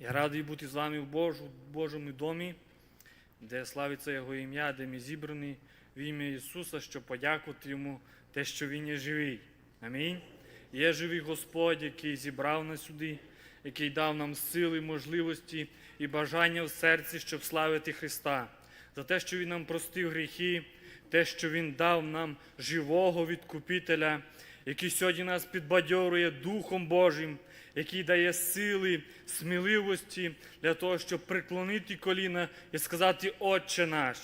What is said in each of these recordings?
Я радий бути з вами в Божу, Божому домі, де славиться Його ім'я, де ми зібрані в ім'я Ісуса, щоб подякувати Йому те, що Він є живий. Амінь. Є живий Господь, який зібрав нас сюди, який дав нам сили, можливості і бажання в серці, щоб славити Христа, за те, що Він нам простив гріхи, те, що Він дав нам живого відкупителя, який сьогодні нас підбадьорує Духом Божим, який дає сили, сміливості для того, щоб приклонити коліна і сказати Отче наш,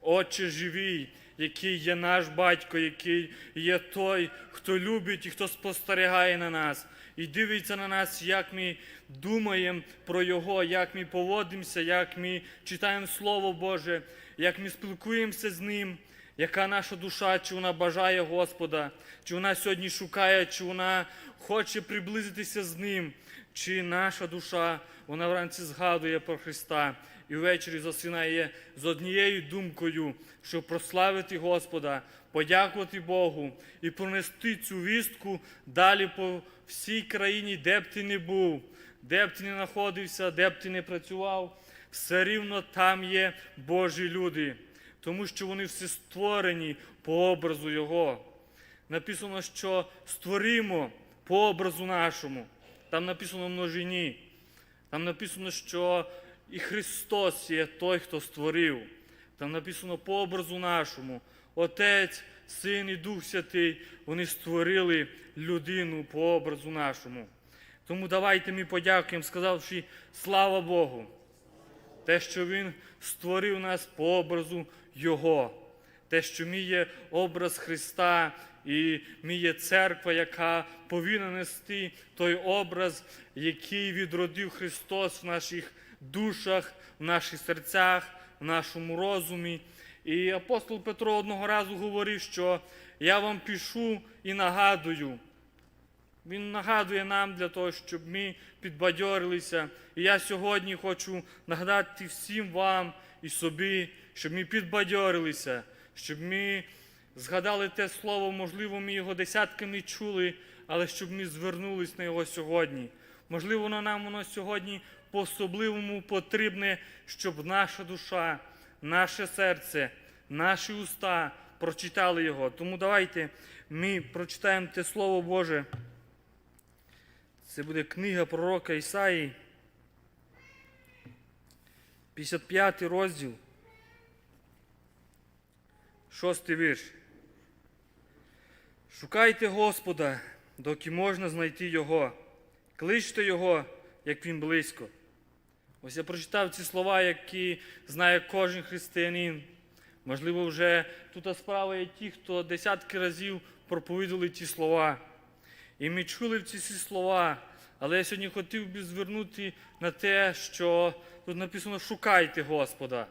Отче живий, який є наш батько, який є той, хто любить і хто спостерігає на нас. І дивиться на нас, як ми думаємо про Його, як ми поводимося, як ми читаємо Слово Боже, як ми спілкуємося з Ним, яка наша душа, чи вона бажає Господа, чи вона сьогодні шукає, чи вона хоче приблизитися з Ним, чи наша душа, вона вранці згадує про Христа і ввечері засинає з однією думкою, щоб прославити Господа, подякувати Богу і пронести цю вістку далі по всій країні, де б ти не був, де б ти не знаходився, де б ти не працював, все рівно там є Божі люди, тому що вони всі створені по образу Його. Написано, що створимо по образу нашому. Там написано множині. Там написано, що і Христос є той, хто створив. Там написано по образу нашому. Отець, Син і Дух Святий, вони створили людину по образу нашому. Тому давайте ми подякуємо, сказавши слава Богу, те, що Він створив нас по образу Його, те, що ми є образ Христа, і ми є церква, яка повинна нести той образ, який відродив Христос в наших душах, в наших серцях, в нашому розумі. І апостол Петро одного разу говорив, що я вам пишу і нагадую. Він нагадує нам для того, щоб ми підбадьорилися. І я сьогодні хочу нагадати всім вам і собі, щоб ми підбадьорилися, щоб ми згадали те слово, можливо, ми його десятками чули, але щоб ми звернулись на його сьогодні. Можливо, на нам воно сьогодні по-особливому потрібне, щоб наша душа, наше серце, наші уста прочитали його. Тому давайте ми прочитаємо те Слово Боже. Це буде книга пророка Ісаї, 55 розділ, 6 вірш. Шукайте Господа, доки можна знайти Його. Кличте Його, як Він близько. Ось я прочитав ці слова, які знає кожен християнин. Можливо, вже тут справа є ті, хто десятки разів проповідали ті слова. І ми чули ці слова, але я сьогодні хотів би звернути на те, що тут написано шукайте Господа.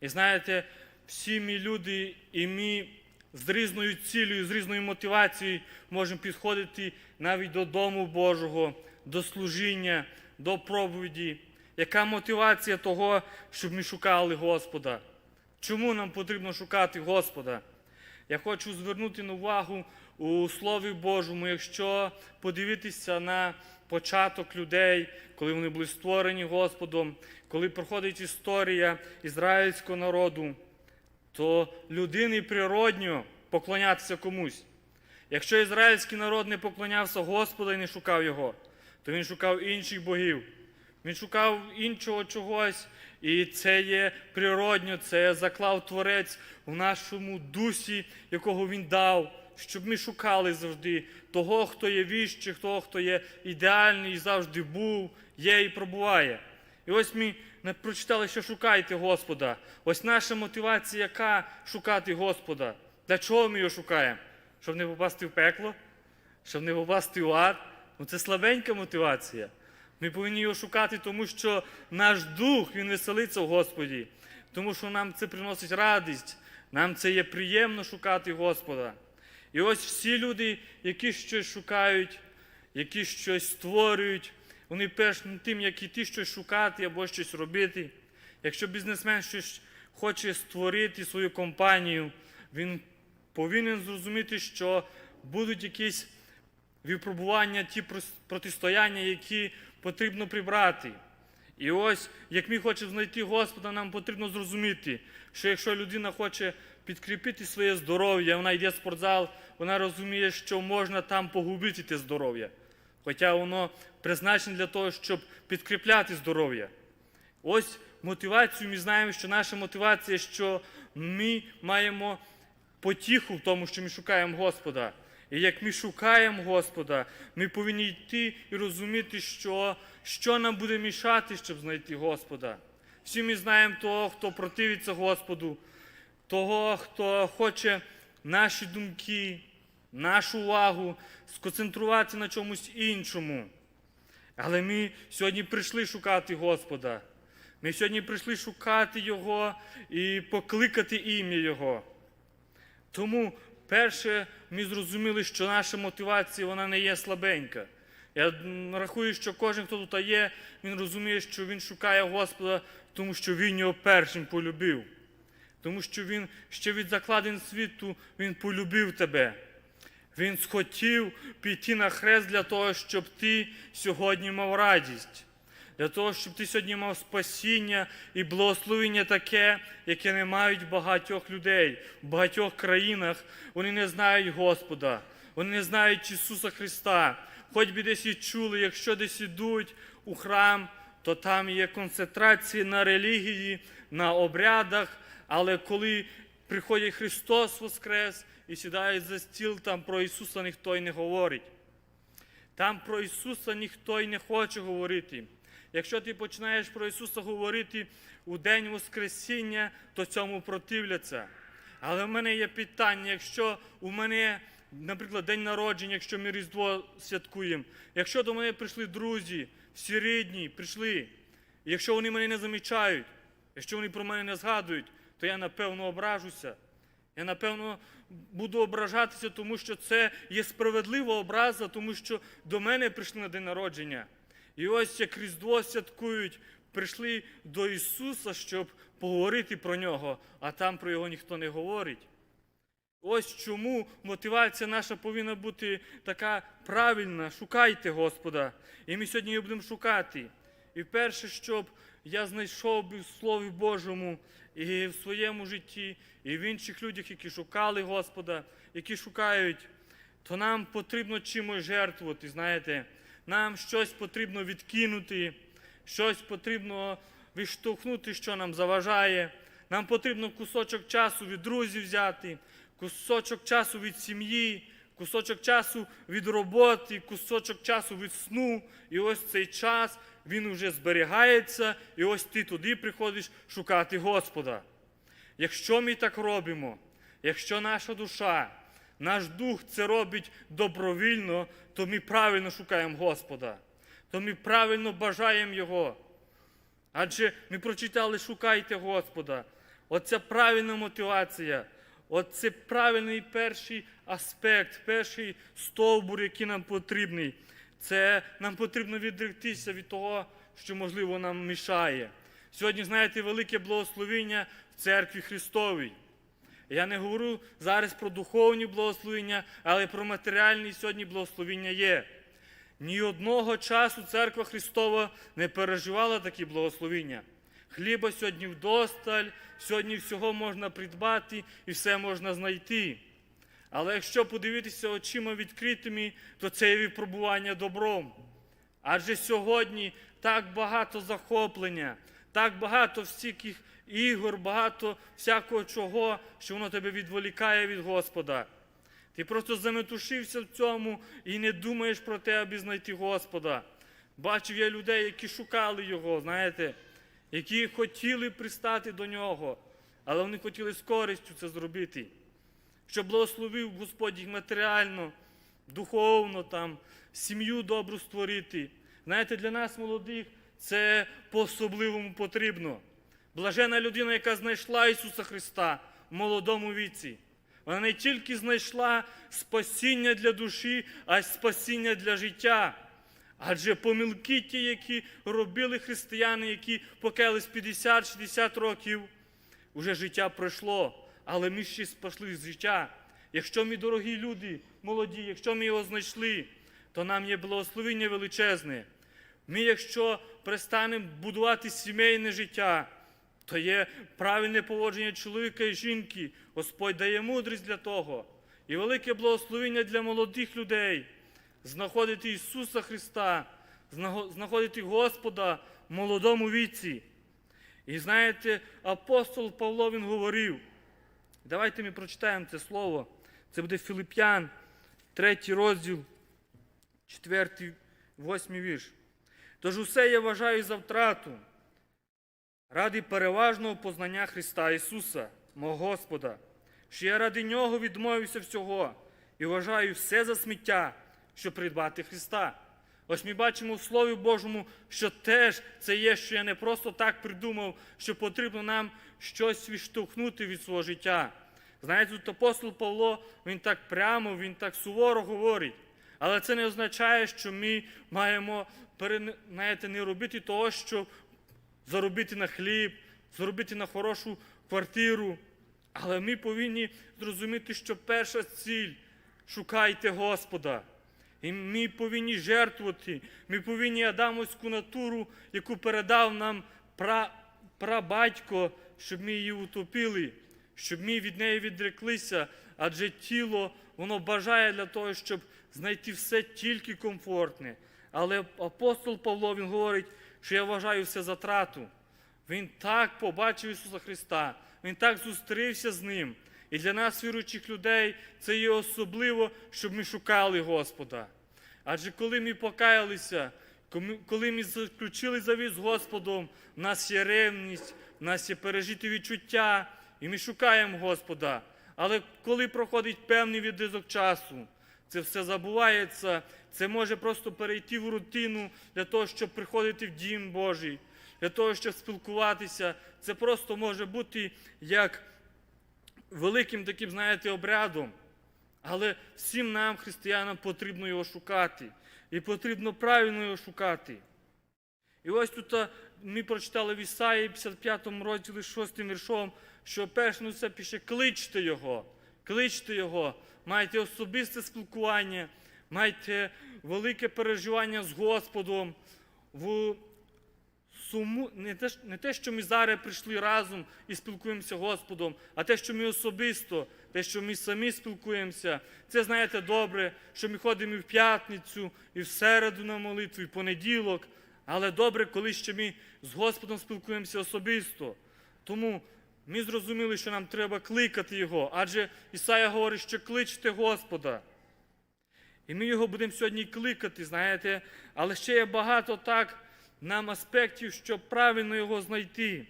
І знаєте, всі ми люди, і ми з різною цілею, з різною мотивацією можемо підходити навіть до Дому Божого, до служіння, до проповіді. Яка мотивація того, щоб ми шукали Господа? Чому нам потрібно шукати Господа? Я хочу звернути на увагу у Слові Божому, якщо подивитися на початок людей, коли вони були створені Господом, коли проходить історія ізраїльського народу, то людині природньо поклонятися комусь. Якщо ізраїльський народ не поклонявся Господу і не шукав його, то він шукав інших богів. Він шукав іншого чогось, і це є природньо, це заклав Творець у нашому дусі, якого він дав, щоб ми шукали завжди того, хто є віщий, того, хто є ідеальний і завжди був, є і пробуває. І ось ми прочитали, що шукайте Господа. Ось наша мотивація, яка шукати Господа. Для чого ми його шукаємо? Щоб не попасти в пекло, щоб не попасти в ад. Ну це слабенька мотивація. Ми повинні його шукати, тому що наш дух він веселиться в Господі, тому що нам це приносить радість, нам це є приємно шукати Господа. І ось всі люди, які щось шукають, які щось створюють, вони перш тим, як іти щось шукати або щось робити. Якщо бізнесмен щось хоче створити свою компанію, він повинен зрозуміти, що будуть якісь випробування, ті протистояння, які потрібно прибрати. І ось, як ми хочемо знайти Господа, нам потрібно зрозуміти, що якщо людина хоче підкріпити своє здоров'я, вона йде в спортзал, вона розуміє, що можна там погубити те здоров'я. Хоча воно призначене для того, щоб підкріпляти здоров'я. Ось мотивацію ми знаємо, що наша мотивація, що ми маємо потіху в тому, що ми шукаємо Господа. І як ми шукаємо Господа, ми повинні йти і розуміти, що, що нам буде мішати, щоб знайти Господа. Всі ми знаємо того, хто противиться Господу, того, хто хоче наші думки, нашу увагу сконцентрувати на чомусь іншому. Але ми сьогодні прийшли шукати Господа. Ми сьогодні прийшли шукати Його і покликати ім'я Його. Тому, перше, ми зрозуміли, що наша мотивація вона не є слабенька. Я рахую, що кожен, хто тут є, він розуміє, що він шукає Господа, тому що він його першим полюбив. Тому що він ще від закладин світу він полюбив тебе. Він схотів піти на хрест для того, щоб ти сьогодні мав радість, для того, щоб ти сьогодні мав спасіння і благословення таке, яке не мають багатьох людей в багатьох країнах. Вони не знають Господа, вони не знають Ісуса Христа. Хоч би десь і чули, якщо десь ідуть у храм, то там є концентрація на релігії, на обрядах, але коли приходить Христос Воскрес і сідає за стіл, там про Ісуса ніхто й не говорить. Там про Ісуса ніхто й не хоче говорити. Якщо ти починаєш про Ісуса говорити у День Воскресіння, то цьому противляться. Але в мене є питання, якщо у мене, наприклад, день народження, якщо ми Різдво святкуємо, якщо до мене прийшли друзі, всі рідні, прийшли, якщо вони мене не замічають, якщо вони про мене не згадують, то я напевно ображуся. Я, напевно, буду ображатися, тому що це є справедлива образа, тому що до мене прийшли на день народження. І ось як Різдво святкують, прийшли до Ісуса, щоб поговорити про нього, а там про його ніхто не говорить. Ось чому мотивація наша повинна бути така правильна. Шукайте Господа. І ми сьогодні його будемо шукати. І перше, щоб я знайшов би в Слові Божому і в своєму житті, і в інших людях, які шукали Господа, які шукають, то нам потрібно чимось жертвувати, знаєте. Нам щось потрібно відкинути, щось потрібно відштовхнути, що нам заважає. Нам потрібно кусочок часу від друзів взяти, кусочок часу від сім'ї, кусочок часу від роботи, кусочок часу від сну. І ось цей час він вже зберігається, і ось ти туди приходиш шукати Господа. Якщо ми так робимо, якщо наша душа, наш дух це робить добровільно, то ми правильно шукаємо Господа, то ми правильно бажаємо Його. Адже ми прочитали шукайте Господа. Оця правильна мотивація, оце правильний перший аспект, перший стовбур, який нам потрібний. Це нам потрібно відректися від того, що, можливо, нам мішає. Сьогодні, знаєте, велике благословення в церкві Христовій. Я не говорю зараз про духовні благословення, але про матеріальні сьогодні благословення є. Ні одного часу церква Христова не переживала такі благословення. Хліба сьогодні вдосталь, сьогодні всього можна придбати і все можна знайти. Але якщо подивитися очима відкритими, то це є випробування добром. Адже сьогодні так багато захоплення, так багато всяких ігор, багато всякого чого, що воно тебе відволікає від Господа. Ти просто заметушився в цьому і не думаєш про те, аби знайти Господа. Бачив я людей, які шукали Його, знаєте, які хотіли пристати до нього, але вони хотіли з користю це зробити. Щоб благословив Господь їх матеріально, духовно, там, сім'ю добру створити. Знаєте, для нас, молодих, це по-особливому потрібно. Блажена людина, яка знайшла Ісуса Христа в молодому віці. Вона не тільки знайшла спасіння для душі, а й спасіння для життя. Адже помилки ті, які робили християни, які покаялись 50-60 років, уже життя пройшло, але ми ще спасли з життя. Якщо ми, дорогі люди, молоді, якщо ми його знайшли, то нам є благословення величезне. Ми, якщо перестанемо будувати сімейне життя, то є правильне поводження чоловіка і жінки. Господь дає мудрість для того. І велике благословення для молодих людей знаходити Ісуса Христа, знаходити Господа в молодому віці. І знаєте, апостол Павло він говорив. Давайте ми прочитаємо це слово. Це буде Филип'ян, третій розділ, четвертий, восьмий вірш. Тож усе я вважаю за втрату ради переважного познання Христа Ісуса, мого Господа, що я ради Нього відмовився всього і вважаю все за сміття, щоб придбати Христа. Ось ми бачимо в Слові Божому, що теж це є, що я не просто так придумав, що потрібно нам щось відштовхнути від свого життя. Знаєте, тут апостол Павло, він так прямо, він так суворо говорить. Але це не означає, що ми маємо знаєте, не робити того, що заробити на хліб, заробити на хорошу квартиру. Але ми повинні зрозуміти, що перша ціль шукайте Господа. І ми повинні жертвувати. Ми повинні Адамовську натуру, яку передав нам пра, прабатько, щоб ми її утопили, щоб ми від неї відреклися, адже тіло воно бажає для того, щоб знайти все тільки комфортне. Але апостол Павло він говорить, що я вважаю все за трату. Він так побачив Ісуса Христа, Він так зустрівся з Ним. І для нас, віруючих людей, це є особливо, щоб ми шукали Господа. Адже коли ми покаялися, коли ми заключили завіт з Господом, в нас є ревність, в нас є пережиті відчуття, і ми шукаємо Господа. Але коли проходить певний відрізок часу, це все забувається, це може просто перейти в рутину для того, щоб приходити в дім Божий, для того, щоб спілкуватися. Це просто може бути як великим таким, знаєте, обрядом. Але всім нам, християнам, потрібно його шукати. І потрібно правильно його шукати. І ось тут ми прочитали в Ісаї 55 розділі 6 віршом, що перш ну це пише кличте його, кличте його, майте особисте спілкування, майте велике переживання з Господом. В суму, не те, не те, що ми зараз прийшли разом і спілкуємося Господом, а те, що ми особисто, те, що ми самі спілкуємося. Це знаєте добре, що ми ходимо і в п'ятницю, і в середу на молитву, і в понеділок. Але добре, коли ще ми з Господом спілкуємося особисто. Тому ми зрозуміли, що нам треба кликати Його, адже Ісая говорить, що кличте Господа. І ми його будемо сьогодні кликати, знаєте, але ще є багато так нам аспектів, щоб правильно його знайти.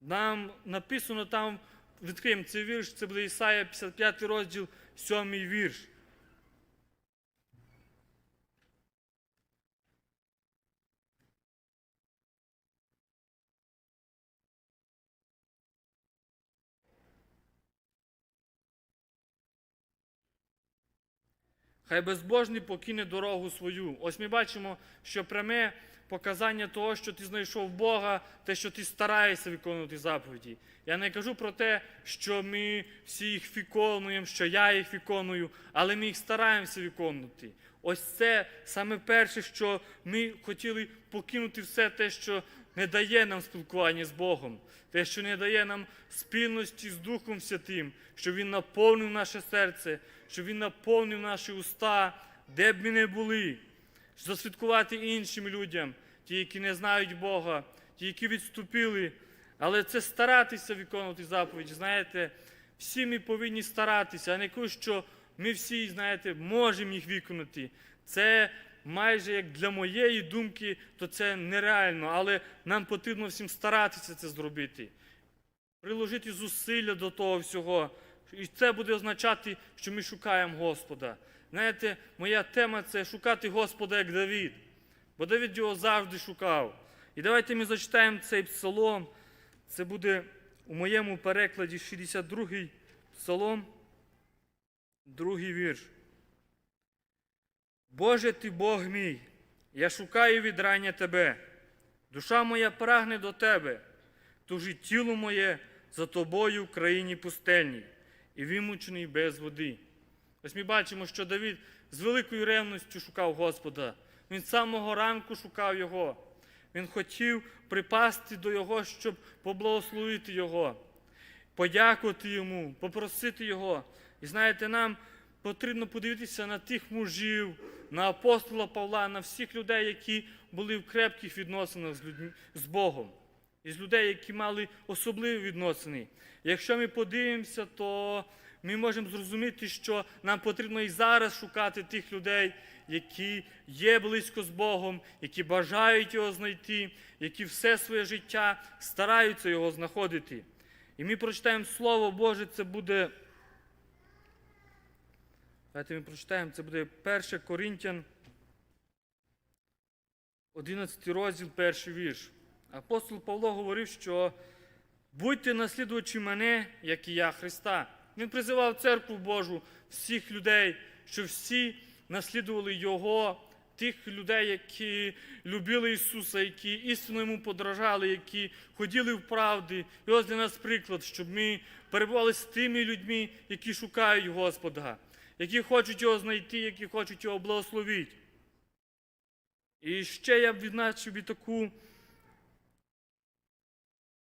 Нам написано там, відкриємо цей вірш, це буде Ісая 55 розділ, 7 вірш. Хай безбожний покине дорогу свою. Ось ми бачимо, що пряме показання того, що ти знайшов Бога, те, що ти стараєшся виконувати заповіді. Я не кажу про те, що ми всі їх виконуємо, що я їх виконую, але ми їх стараємося виконувати. Ось це саме перше, що ми хотіли покинути все те, що не дає нам спілкування з Богом, те, що не дає нам спільності з Духом Святим, щоб Він наповнив наше серце, щоб Він наповнив наші уста, де б ми не були, засвідкувати іншим людям, ті, які не знають Бога, ті, які відступили. Але це старатися виконувати заповіді. Знаєте, всі ми повинні старатися, а не кажу, що ми всі, знаєте, можемо їх виконати. Це майже як для моєї думки, то це нереально, але нам потрібно всім старатися це зробити. Приложити зусилля до того всього. І це буде означати, що ми шукаємо Господа. Знаєте, моя тема це шукати Господа як Давід. Бо Давид його завжди шукав. І давайте ми зачитаємо цей псалом. Це буде у моєму перекладі 62-й псалом, другий вірш. Боже ти Бог мій, я шукаю від рання Тебе. Душа моя прагне до Тебе, тужить тіло моє за тобою в країні пустельній і вимучений без води. Ось ми бачимо, що Давид з великою ревністю шукав Господа, Він з самого ранку шукав його. Він хотів припасти до Його, щоб поблагословити Його, подякувати Йому, попросити Його. І знаєте, нам потрібно подивитися на тих мужів, на апостола Павла, на всіх людей, які були в крепких відносинах з Богом, і з людей, які мали особливі відносини. Якщо ми подивимося, то ми можемо зрозуміти, що нам потрібно і зараз шукати тих людей, які є близько з Богом, які бажають його знайти, які все своє життя стараються його знаходити. І ми прочитаємо Слово Боже, це буде. Давайте ми прочитаємо, це буде 1 Коринтян, 11 розділ, перший вірш. Апостол Павло говорив, що будьте наслідувачі мене, як і я Христа. Він призивав церкву Божу, всіх людей, що всі наслідували Його, тих людей, які любили Ісуса, які істинно йому подражали, які ходили в правді. І ось для нас приклад, щоб ми перебували з тими людьми, які шукають Господа, які хочуть його знайти, які хочуть його благословити. І ще я б відзначив і таку,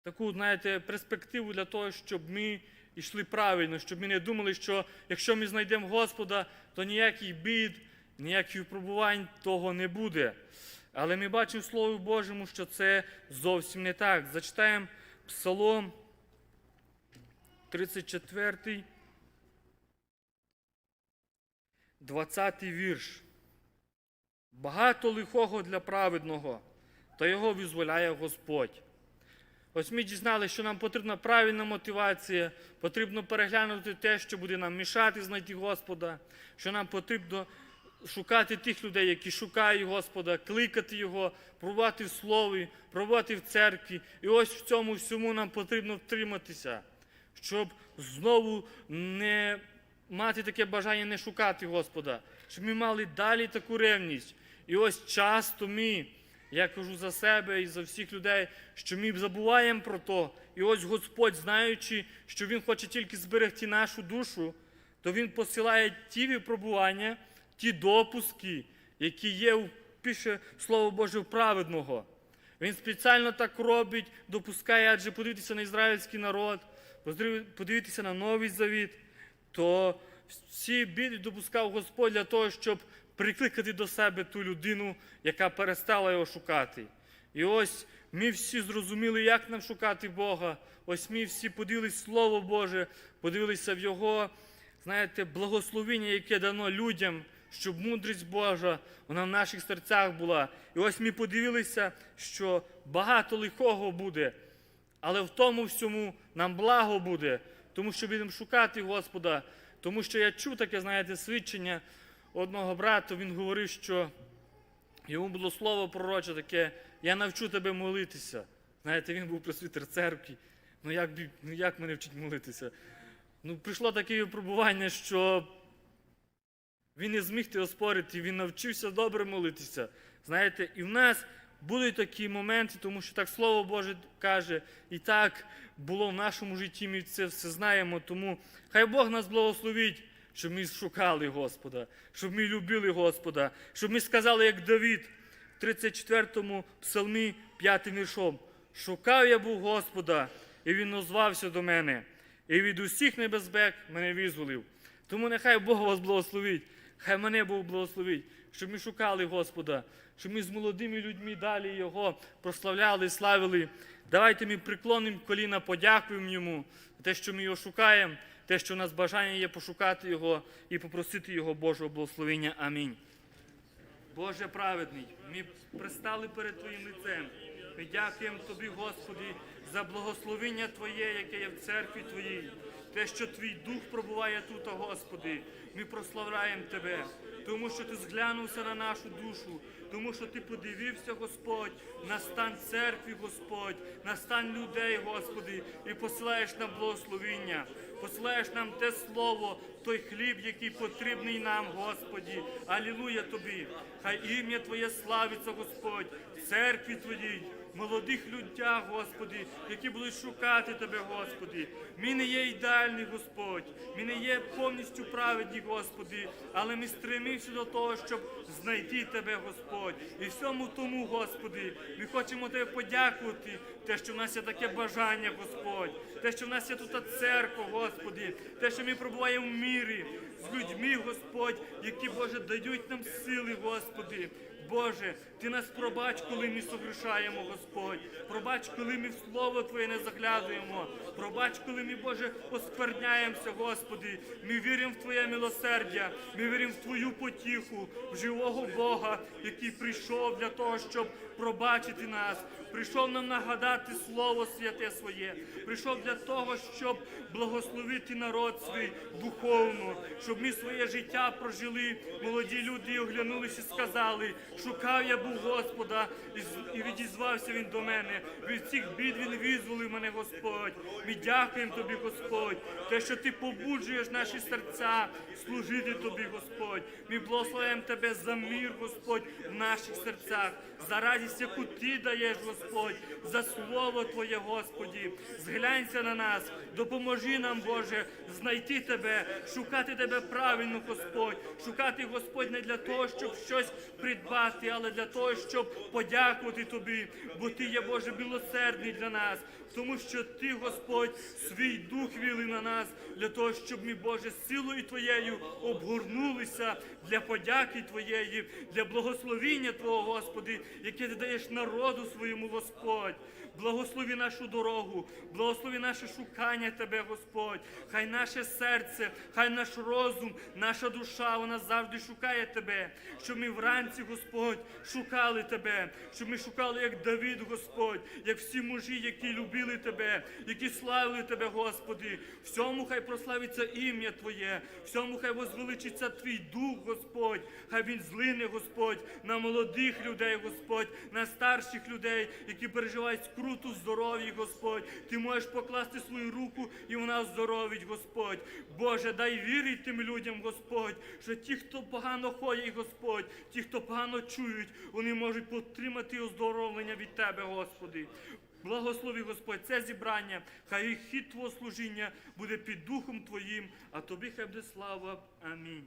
таку, знаєте, перспективу для того, щоб ми йшли правильно, щоб ми не думали, що якщо ми знайдемо Господа, то ніяких бід, ніяких випробувань того не буде. Але ми бачимо в Божому, що це зовсім не так. Зачитаємо Псалом 34, 20 вірш. Багато лихого для праведного, та його визволяє Господь. Ось ми дізналися, що нам потрібна правильна мотивація, потрібно переглянути те, що буде нам мішати знайти Господа, що нам потрібно шукати тих людей, які шукають Господа, кликати Його, пробувати в слові, пробувати в церкві. І ось в цьому всьому нам потрібно втриматися, щоб знову не мати таке бажання не шукати Господа, щоб ми мали далі таку ревність. І ось часто ми. Я кажу за себе і за всіх людей, що ми забуваємо про то. І ось Господь, знаючи, що Він хоче тільки зберегти нашу душу, то Він посилає ті випробування, ті допуски, які є пише Слово Боже праведного. Він спеціально так робить, допускає, адже подивитися на ізраїльський народ, подивитися на Новий Завіт, то всі біди допускав Господь для того, щоб прикликати до себе ту людину, яка перестала його шукати. І ось ми всі зрозуміли, як нам шукати Бога. Ось ми всі подивились Слово Боже, подивилися в Його, знаєте, благословення, яке дано людям, щоб мудрість Божа вона в наших серцях була. І ось ми подивилися, що багато лихого буде, але в тому всьому нам благо буде, тому що будемо шукати Господа. Тому що я чув таке, знаєте, свідчення одного брата, він говорив, що йому було слово пророче таке, я навчу тебе молитися. Знаєте, він був просвітер церкви. Ну як, ну як мене вчить молитися? Ну, прийшло таке випробування, що він не зміг ти оспорити, він навчився добре молитися. Знаєте, і в нас будуть такі моменти, тому що так Слово Боже каже, і так було в нашому житті, ми це все знаємо. Тому хай Бог нас благословить щоб ми шукали Господа, щоб ми любили Господа, щоб ми сказали, як Давід в 34-му псалмі 5 віршом. Шукав я був Господа, і Він озвався до мене, і від усіх небезпек мене визволив. Тому нехай Бог вас благословить, хай мене Бог благословить, щоб ми шукали Господа, щоб ми з молодими людьми далі Його прославляли, славили. Давайте ми приклонимо коліна, подякуємо Йому за те, що ми його шукаємо те, що у нас бажання є пошукати Його і попросити Його Божого благословення. Амінь. Боже праведний, ми пристали перед Твоїм лицем. Ми дякуємо Тобі, Господи, за благословення Твоє, яке є в церкві Твоїй. Те, що Твій Дух пробуває тут, Господи, ми прославляємо Тебе, тому що Ти зглянувся на нашу душу, тому що Ти подивився, Господь, на стан церкви, Господь, на стан людей, Господи, і посилаєш нам благословення посилаєш нам те слово, той хліб, який потрібний нам, Господі. Алілуя Тобі! Хай ім'я Твоє славиться, Господь, в церкві Твоїй, молодих людях, Господи, які будуть шукати Тебе, Господи. Ми не є ідеальні, Господь, ми не є повністю праведні, Господи, але ми стремимося до того, щоб знайти Тебе, Господь. І всьому тому, Господи, ми хочемо Тебе подякувати, те, що в нас є таке бажання, Господь, те, що в нас є тут церква, Господи, те, що ми пробуваємо в мірі з людьми, Господь, які, Боже, дають нам сили, Господи. Боже, Ти нас пробач, коли ми согрішаємо, Господь. Пробач, коли ми в Слово Твоє не заглядуємо. Пробач, коли ми, Боже, оскверняємося, Господи. Ми віримо в Твоє милосердя, ми віримо в Твою потіху, в живого Бога, який прийшов для того, щоб пробачити нас. Прийшов нам нагадати Слово святе своє. Прийшов для того, щоб благословити народ свій духовно, щоб ми своє життя прожили. Молоді люди і оглянулися і сказали, шукав я був Господа, і відізвався він до мене. Від всіх бід він визволив мене, Господь. Ми дякуємо тобі, Господь, те, що ти побуджуєш наші серця служити тобі, Господь. Ми благословляємо тебе за мир, Господь, в наших серцях, за яку ти даєш, Господь, за слово Твоє, Господі. Зглянься на нас, допоможи нам, Боже, знайти тебе, шукати тебе правильно, Господь, шукати, Господь, не для того, щоб щось придбати, але для того, щоб подякувати тобі, бо ти є, Боже, милосердний для нас. Тому що ти, Господь, свій дух віли на нас для того, щоб ми, Боже, силою Твоєю обгорнулися для подяки Твоєї, для благословіння Твого, Господи, яке ти даєш народу своєму, Господь. Благослови нашу дорогу, благослови наше шукання Тебе, Господь. Хай наше серце, хай наш розум, наша душа, вона завжди шукає Тебе. Щоб ми вранці, Господь, шукали Тебе, щоб ми шукали, як Давид, Господь, як всі мужі, які любили Тебе, які славили Тебе, Господи. Всьому хай прославиться ім'я Твоє, всьому хай возвеличиться Твій дух, Господь. Хай він злине, Господь, на молодих людей, Господь, на старших людей, які переживають скруту здоров'я, Господь. Ти можеш покласти свою руку і вона оздоровить, Господь. Боже, дай вірити тим людям, Господь, що ті, хто погано ходять, Господь, ті, хто погано чують, вони можуть потримати оздоровлення від Тебе, Господи. Благослови, Господь, це зібрання, хай хід Твого служіння буде під духом Твоїм, а тобі хай буде слава. Амінь.